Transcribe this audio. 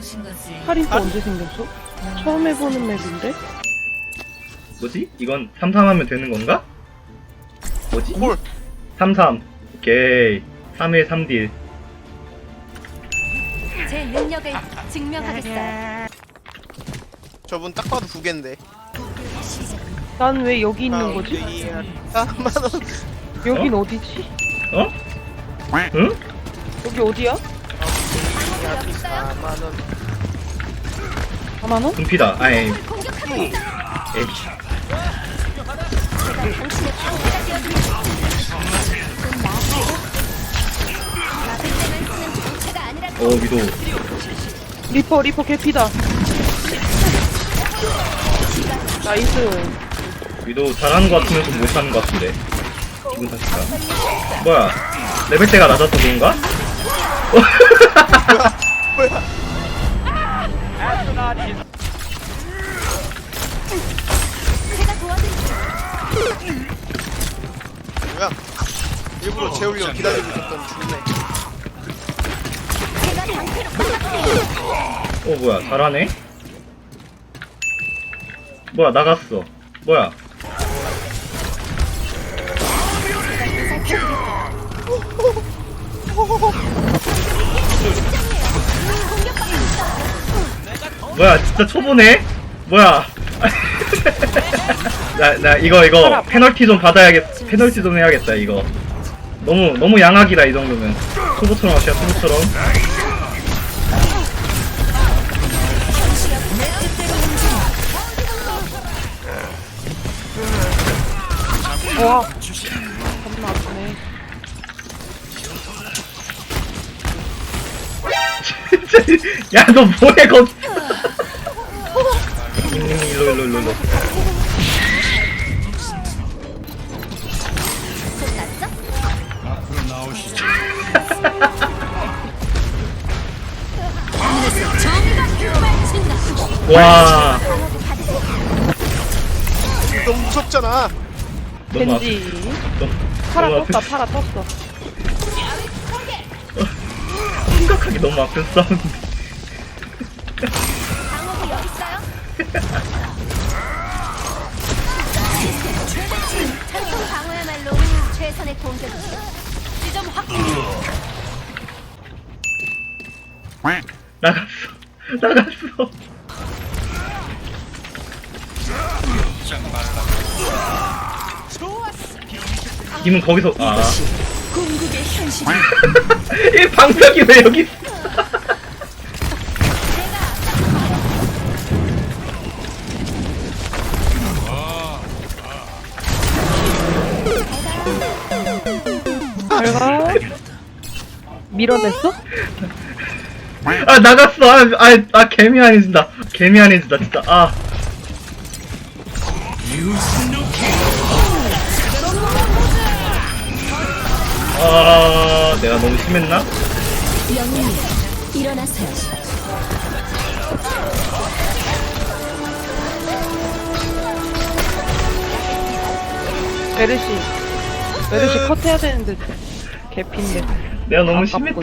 오신 것을 할인 또 언제 생겼어? 처음 해보는 맵인데? 뭐지? 이건 33하면 되는 건가? 뭐지? 홀33 오케이 3일 3딜 제 능력을 증명하겠어요. 저분 딱 봐도 부계인데 난 왜 여기 있는 거지? 4만원 여긴 어디지? 어? 응? 여기 어디야? 4만원 4만원? 금피다. 아이. 에이 어 위도. 리퍼 리퍼 개피다. 나이스. 위도 잘하는 것 같으면 좀 못하는 것 같은데. 기분 탓일까 뭐야? 레벨대가 낮아서 그런가? 뭐야 제가 도와드릴게요. 뭐야 일부러 재우려고 기다리고 있었더니 죽네 제가 방패로 막아드릴게요. 어 뭐야 잘하네? 뭐야 나갔어 뭐야 뭐야 진짜 초보네? 뭐야? 나, 나 이거 이거 페널티 좀 받아야겠 페널티 좀 해야겠다 이거. 너무 너무 양악이다 이 정도면. 초보처럼 하시야 초보처럼. 와 겁나 아프네. 진짜 야 너 뭐해 거기 일로 일로 일로. 와. 너무 무섭잖아. 너무 아프 겐지. 너무, 팔아 너무 떴다 아프 팔아 떴어. 심각하게 너무 아픈 싸움 최선의 공격이죠. 지점 확보. 나갔어 나갔어 님은 거기서 아. 궁극의 현실. 이 방벽이 왜 여기 있어? 잘가 밀어냈어? 아 나갔어 아, 아, 아 개미 안해진다 개미 안해진다 진짜 아 아, 내가 너무 심했나? 영웅님 일어나세요. 메르시 메르시 컷해야 되는데 개핀데 내가 너무. 심했다.